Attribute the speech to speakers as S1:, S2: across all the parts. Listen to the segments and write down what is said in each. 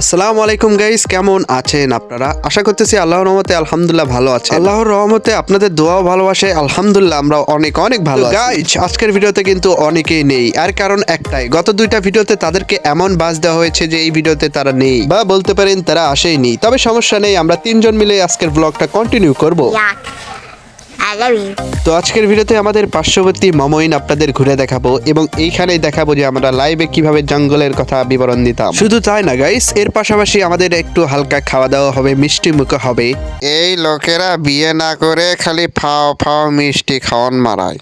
S1: আসসালামু আলাইকুম গাইস কেমন আছেন আপনারা? আশা করতেছি আল্লাহর রহমতে আলহামদুলিল্লাহ ভালো আছে আল্লাহর রহমতে আপনাদের দোয়াও ভালোবাসে আলহামদুলিল্লাহ আমরা অনেক অনেক ভালো গাইস আজকের ভিডিওতে কিন্তু অনেকেই নেই আর কারণ একটাই গত দুইটা ভিডিওতে তাদেরকে এমন বাজ দেওয়া হয়েছে যে এই ভিডিওতে তারা নেই বা বলতে পারেন তারা আসেইনি তবে সমস্যা নেই আমরা তিনজন মিলে আজকের ব্লগটা কন্টিনিউ করব। তো আজকের ভিডিওতে আমাদের পার্শ্ববর্তী মমইন আপনাদের ঘুরে দেখাবো এবং এইখানেই দেখাবো যে আমরা লাইভে কীভাবে জঙ্গলের কথা বিবরণ দিতাম। শুধু তাই না গাইস এর পাশাপাশি আমাদের একটু হালকা খাওয়া দাওয়া হবে মিষ্টি মুখ হবে। এই লোকেরা বিয়ে না করে খালি ফাও ফাও মিষ্টি খাওয়ান মারায়।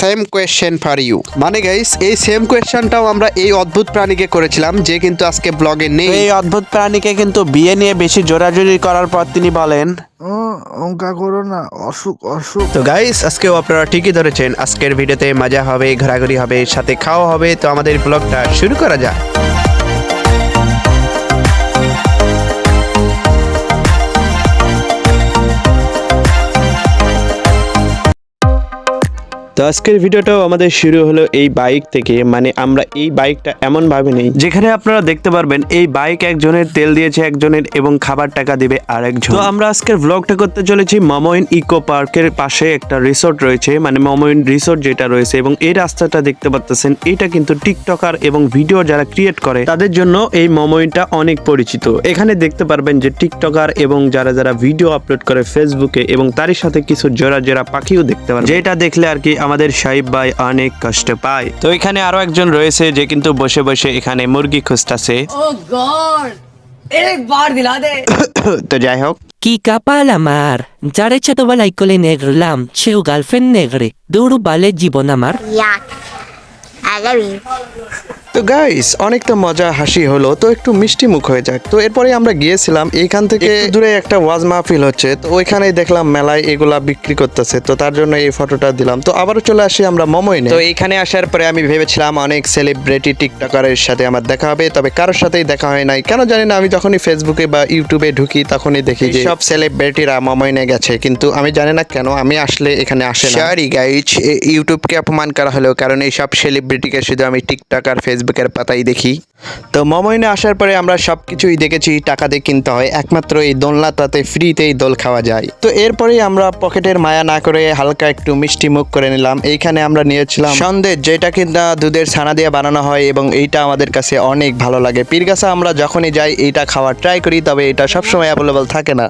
S1: সেম কোয়েশ্চেন ফর ইউ মানে গাইস এই সেম কোয়েশ্চেনটাও আমরা এই অদ্ভুত প্রাণীকে করেছিলাম যে কিন্তু আজকে ব্লগে নেই। এই অদ্ভুত প্রাণীকে কিন্তু বিয়ে নিয়ে বেশি জোরাজুরি করার পর তিনি বলেন
S2: অঙ্কা করো না, অসুখ অসুখ।
S1: তো গাইস আজকেও আপনারা ঠিকই ধরেছেন, আজকের ভিডিওতে মজা হবে, ঘোরাঘুরি হবে, সাথে খাওয়া হবে, তো আমাদের ব্লগটা শুরু করা যাক। তো আজকের ভিডিওটাও আমাদের শুরু হলো এই বাইক থেকে। মানে আমরা এই বাইকটা এমন ভাবে নেই যেখানে আপনারা দেখতে পারবেন এই বাইক একজনের তেল দিয়েছে একজনের এবং খাবার টাকা দিবে আরেকজন। তো আমরা আজকের ব্লগটা করতে চলেছি মমইন ইকো পার্কের পাশে একটা রিসোর্ট রয়েছে। মানে মমইন রিসোর্ট যেটা রয়েছে এবং এই রাস্তাটা দেখতে পাচ্ছেন এটা কিন্তু টিকটকার এবং ভিডিও যারা ক্রিয়েট করে তাদের জন্য এই মমইনটা অনেক পরিচিত। এখানে দেখতে পারবেন যে টিকটকার এবং যারা যারা ভিডিও আপলোড করে ফেসবুকে এবং তারই সাথে কিছু জোড়া জোড়া পাখিও দেখতে পারবেন। যেটা দেখলে আর কি আমাদের সাহেব ভাই অনেক কষ্ট পায়। তো এখানে আরও একজন রয়েছে যে কিন্তু বসে বসে এখানে মুরগি খুঁজতেছে। তো যাই হোক।
S3: কি কাপাল আমার? যারে ছোটবেলায় কোলে নেগলাম সেও গার্লফ্রেন্ড নেগরে দৌড় বালে জীবন আমার।
S1: তো গাইস অনেক তো মজা হাসি হলো তো একটু মিষ্টি মুখ হয়ে যাক। তো এরপরে আমরা গিয়েছিলাম এইখান থেকে দূরে একটা ওয়াজ মাহফিল হচ্ছে তো ওইখানেই দেখলাম মেলায় এগুলা বিক্রি করতেছে তো তার জন্য এই ফটোটা দিলাম। তো আবারও চলে আসি আমরা মোমোইনে তো এইখানে আসার পরে আমি ভেবেছিলাম অনেক সেলিব্রিটি টিকটকারের সাথে আমার দেখা হবে তবে কারোর সাথেই দেখা হয় নাই। কেন জানি না আমি যখনই ফেসবুকে বা ইউটিউবে ঢুকি তখনই দেখি যে সব সেলিব্রিটিরা মোমোইনে গেছে কিন্তু আমি জানি না কেন আমি আসলে এখানে আসে না। সরি গাইজ ইউটিউবকে অপমান করা হলো কারণ এই সব সেলিব্রিটিকে শুধু আমি টিকটক আর ফেসবুকের পাতাই দেখি। তো মমইনে আসার পরে আমরা সব কিছুই দেখেছি, টাকা দিয়ে কিনতে হয়। একমাত্র এই দোলনাটাতে ফ্রিতেই দোল খাওয়া যায়। তো এরপরেই আমরা পকেটের মায়া না করে হালকা একটু মিষ্টি মুখ করে নিলাম। এইখানে আমরা নিয়েছিলাম সন্দেশ যেটা কিনা দুধের ছানা দিয়ে বানানো হয় এবং এইটা আমাদের কাছে অনেক ভালো লাগে। পীরগাছা, আমরা যখনই যাই, এইটা খাওয়ার ট্রাই করি, তবে এটা সবসময় অ্যাভেলেবল থাকে না।